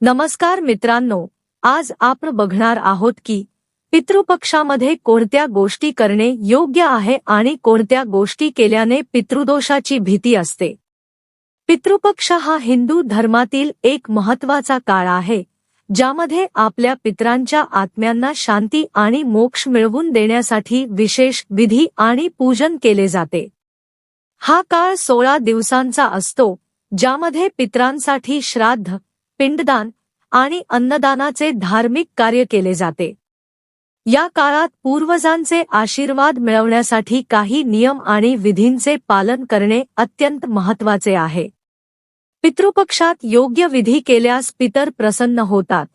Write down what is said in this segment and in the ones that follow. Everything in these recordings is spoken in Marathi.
नमस्कार मित्रांनो आज आपण बघणार आहोत की पितृपक्षामध्ये कोणत्या गोष्टी करणे योग्य आहे आणि कोणत्या गोष्टी केल्याने पितृदोषाची भीती असते. पितृपक्ष हा हिंदू धर्मातील एक महत्त्वाचा काळ आहे ज्यामध्ये आपल्या पित्रांच्या आत्म्यांना शांती आणि मोक्ष मिळवून देण्यासाठी विशेष विधी आणि पूजन केले जाते. हा काळ सोळा दिवसांचा असतो ज्यामध्ये पित्रांसाठी श्राद्ध पिंडदान आणि अन्नदानाचे धार्मिक कार्य केले जाते. या काळात पूर्वजांचे आशीर्वाद मिळवण्यासाठी काही नियम आणि विधींचे पालन करणे अत्यंत महत्त्वाचे आहे. पितृपक्षात योग्य विधी केल्यास पितर प्रसन्न होतात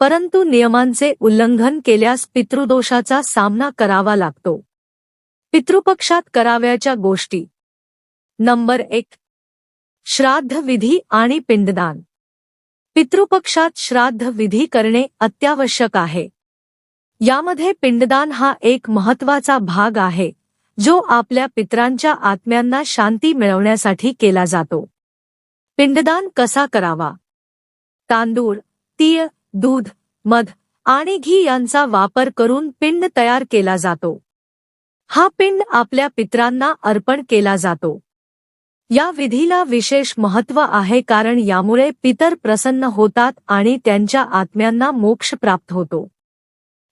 परंतु नियमांचे उल्लंघन केल्यास पितृदोषाचा सामना करावा लागतो. पितृपक्षात कराव्याच्या गोष्टी. नंबर एक. श्राद्ध विधी आणि पिंडदान. पितृपक्षात श्राद्ध विधी करणे अत्यावश्यक आहे. यामध्ये पिंडदान हा एक महत्त्वाचा भाग आहे जो आपल्या पित्रांच्या आत्म्यांना शांती मिळवण्यासाठी केला जातो. पिंडदान कसा करावा? तांदूळ तीळ दूध मध आणि घी यांचा वापर करून पिंड तयार केला जातो. हा पिंड आपल्या पित्रांना अर्पण केला जातो. या विधीला विशेष महत्त्व आहे कारण यामुळे पितर प्रसन्न होतात आणि त्यांच्या आत्म्यांना मोक्ष प्राप्त होतो.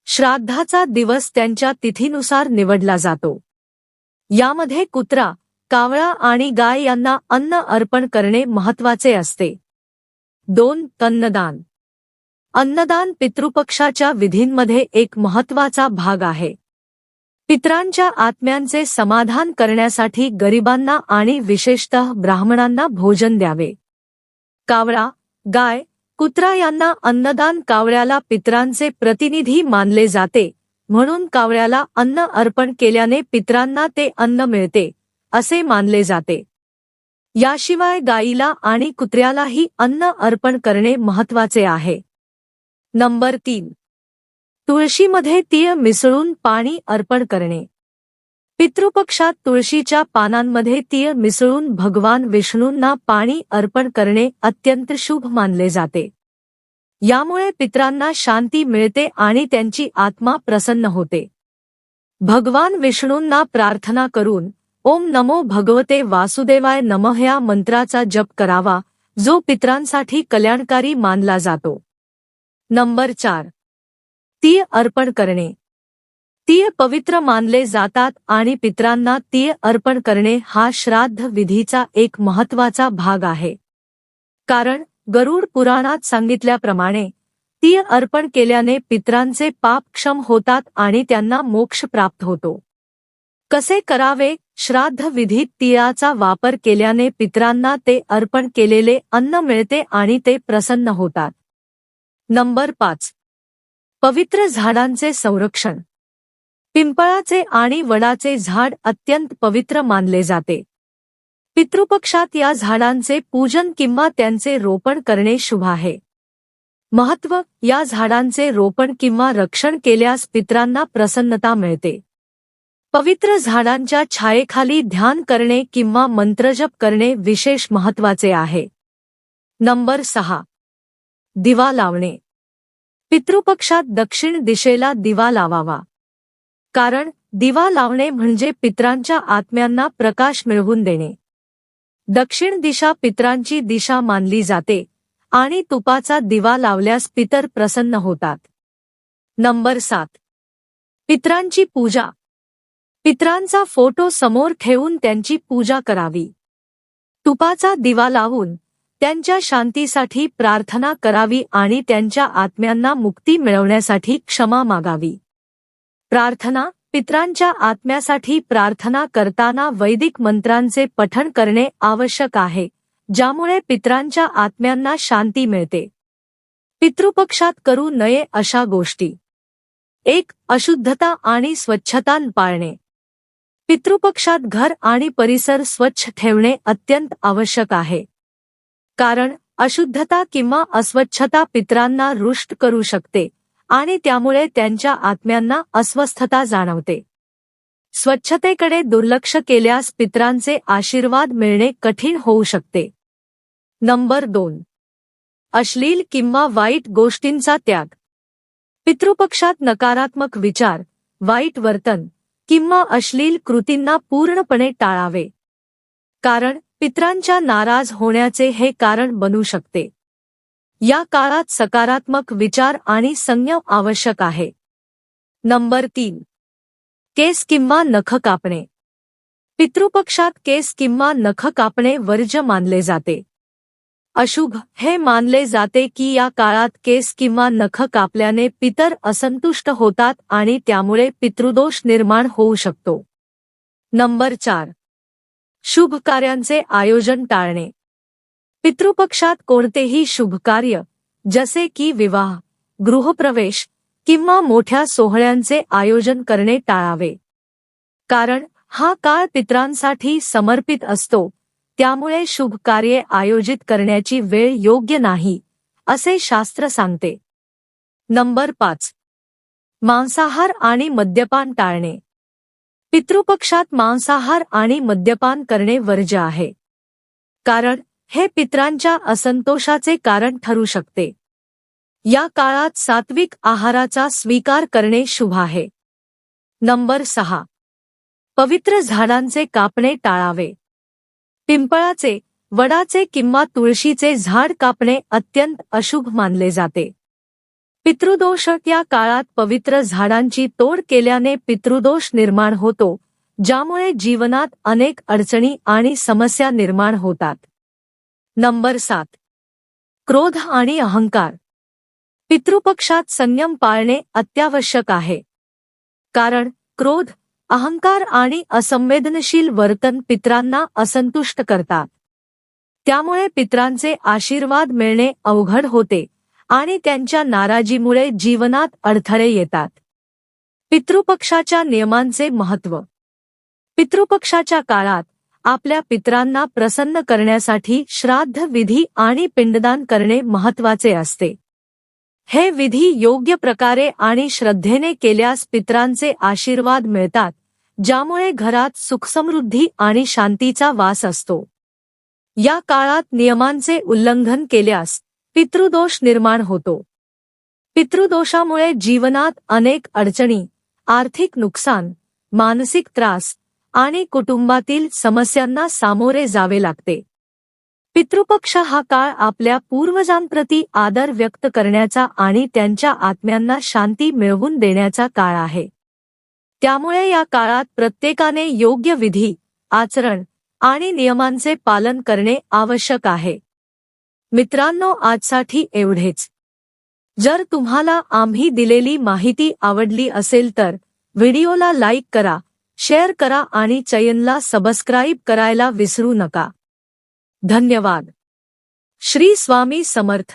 श्राद्धाचा दिवस त्यांच्या तिथीनुसार निवडला जातो. यामध्ये कुत्रा कावळा आणि गाय यांना अन्न अर्पण करणे महत्त्वाचे असते. दोन अन्नदान. अन्नदान पितृपक्षाच्या विधींमध्ये एक महत्त्वाचा भाग आहे. पित्रांच्या आत्म्यांचे समाधान करण्यासाठी गरिबांना आणि विशेषतः ब्राह्मणांना भोजन द्यावे. कावळा गाय कुत्रा यांना अन्नदान कावळ्याला पित्रांचे प्रतिनिधी मानले जाते म्हणून कावळ्याला अन्न अर्पण केल्याने पित्रांना ते अन्न मिळते असे मानले जाते. याशिवाय गायीला आणि कुत्र्यालाही अन्न अर्पण करणे महत्त्वाचे आहे. नंबर तीन. तुळशीमध्ये तीळ मिसळून पाणी अर्पण करणे. पितृपक्षात तुळशीच्या पानांमध्ये तीळ मिसळून भगवान विष्णूंना पाणी अर्पण करणे अत्यंत शुभ मानले जाते. यामुळे पित्रांना शांती मिळते आणि त्यांची आत्मा प्रसन्न होते. भगवान विष्णूंना प्रार्थना करून ओम नमो भगवते वासुदेवाय नम या मंत्राचा जप करावा जो पित्रांसाठी कल्याणकारी मानला जातो. नंबर चार. तीळ अर्पण करणे. तीळ पवित्र मानले जातात आणि पित्रांना तीळ अर्पण करणे हा श्राद्ध विधीचा एक महत्त्वाचा भाग आहे. कारण गरुड पुराणात सांगितल्याप्रमाणे तीळ अर्पण केल्याने पित्रांचे पाप क्षम होतात आणि त्यांना मोक्ष प्राप्त होतो. कसे करावे? श्राद्ध विधीत तिळाचा वापर केल्याने पित्रांना ते अर्पण केलेले अन्न मिळते आणि ते प्रसन्न होतात. नंबर पाच. पवित्र झाडांचे संरक्षण. पिंपळाचे आणि वडाचे झाड अत्यंत पवित्र मानले जाते. पितृपक्षात या झाडांचे पूजन किंवा त्यांचे रोपण करणे शुभ आहे. महत्त्व या झाडांचे रोपण किंवा रक्षण केल्यास पित्रांना प्रसन्नता मिळते. पवित्र झाडांच्या छायेखाली ध्यान करणे किंवा मंत्रजप करणे विशेष महत्त्वाचे आहे. नंबर सहा. दिवा लावणे. पितृपक्षात दक्षिण दिशेला दिवा लावावा. कारण दिवा लावणे म्हणजे पित्रांच्या आत्म्यांना प्रकाश मिळवून देणे. दक्षिण दिशा पित्रांची दिशा मानली जाते आणि तुपाचा दिवा लावल्यास पितर प्रसन्न होतात. नंबर सात. पित्रांची पूजा. पित्रांचा फोटो समोर ठेवून त्यांची पूजा करावी. तुपाचा दिवा लावून त्यांच्या शांतीसाठी प्रार्थना करावी आणि त्यांच्या आत्म्यांना मुक्ती मिळवण्यासाठी क्षमा मागावी. प्रार्थना पित्रांच्या आत्म्यासाठी प्रार्थना करताना वैदिक मंत्रांचे पठण करणे आवश्यक आहे ज्यामुळे पित्रांच्या आत्म्यांना शांती मिळते. पितृपक्षात करू नये अशा गोष्टी. एक अशुद्धता आणि स्वच्छता पाळणे. पितृपक्षात घर आणि परिसर स्वच्छ ठेवणे अत्यंत आवश्यक आहे. कारण अशुद्धता किंवा अस्वच्छता पित्रांना रुष्ट करू शकते आणि त्यामुळे त्यांच्या आत्म्यांना अस्वस्थता जाणवते. स्वच्छतेकडे दुर्लक्ष केल्यास पित्रांचे आशीर्वाद मिळणे कठीण होऊ शकते. नंबर दोन. अश्लील किंवा वाईट गोष्टींचा त्याग. पितृपक्षात नकारात्मक विचार वाईट वर्तन किंवा अश्लील कृतींना पूर्णपणे टाळावे. कारण पित्रांच्या नाराज होण्याचे हे कारण बनू शकते. या काळात सकारात्मक विचार आणि संयम आवश्यक आहे. नंबर तीन. केस किंवा नख कापणे. पितृपक्षात केस किंवा नख कापणे वर्ज्य मानले जाते. अशुभ हे मानले जाते की या काळात केस किंवा नख कापल्याने पितर असंतुष्ट होतात आणि त्यामुळे पितृदोष निर्माण होऊ शकतो. नंबर चार. शुभ कार्यांचे आयोजन टाळणे. पितृपक्षात कोणतेही शुभ कार्य जसे की विवाह गृहप्रवेश किंवा मोठ्या सोहळ्यांचे आयोजन करणे टाळावे. कारण हा काळ पित्रांसाठी समर्पित असतो त्यामुळे शुभ कार्ये आयोजित करण्याची वेळ योग्य नाही असे शास्त्र सांगते. नंबर पाच. मांसाहार आणि मद्यपान टाळणे. पितृपक्षात मांसाहार आणि मद्यपान करणे वर्ज्य आहे. कारण हे पित्रांच्या असंतोषाचे कारण ठरू शकते. या काळात सात्विक आहाराचा स्वीकार करणे शुभ आहे. नंबर सहा. पवित्र झाडांचे कापणे टाळावे. पिंपळाचे वडाचे किंवा तुळशीचे झाड कापणे अत्यंत अशुभ मानले जाते. पितृदोष या काळात पवित्र झाडांची तोड केल्याने पितृदोष निर्माण होतो ज्यामुळे जीवनात अनेक अडचणी आणि समस्या निर्माण होतात. नंबर सात. क्रोध आणि अहंकार. पितृपक्षात संयम पाळणे अत्यावश्यक आहे. कारण क्रोध अहंकार आणि असंवेदनशील वर्तन पित्रांना असंतुष्ट करतात. त्यामुळे पित्रांचे आशीर्वाद मिळणे अवघड होते. आणि त्यांच्या नाराजीमुळे जीवनात अडथळे येतात. पितृपक्षाच्या नियमांचे महत्त्व. पितृपक्षाच्या काळात आपल्या पित्रांना प्रसन्न करण्यासाठी श्राद्ध विधी आणि पिंडदान करणे महत्त्वाचे असते. हे विधी योग्य प्रकारे आणि श्रद्धेने केल्यास पित्रांचे आशीर्वाद मिळतात ज्यामुळे घरात सुखसमृद्धी आणि शांतीचा वास असतो. या काळात नियमांचे उल्लंघन केल्यास पितृदोष निर्माण होतो. पितृदोषामुळे जीवनात अनेक अडचणी आर्थिक नुकसान मानसिक त्रास आणि कुटुंबातील समस्यांना सामोरे जावे लागते. पितृपक्ष हा काळ आपल्या पूर्वजांप्रती आदर व्यक्त करण्याचा आणि त्यांच्या आत्म्यांना शांती मिळवून देण्याचा काळ आहे. त्यामुळे या काळात प्रत्येकाने योग्य विधी आचरण आणि नियमांचे पालन करणे आवश्यक आहे. मित्रांनो आजसाठी एवढेच. जर तुम्हाला आम्ही दिलेली माहिती आवडली असेल तर व्हिडिओला लाईक करा शेअर करा आणि चयनला सबस्क्राईब करायला विसरू नका. धन्यवाद. श्री स्वामी समर्थ.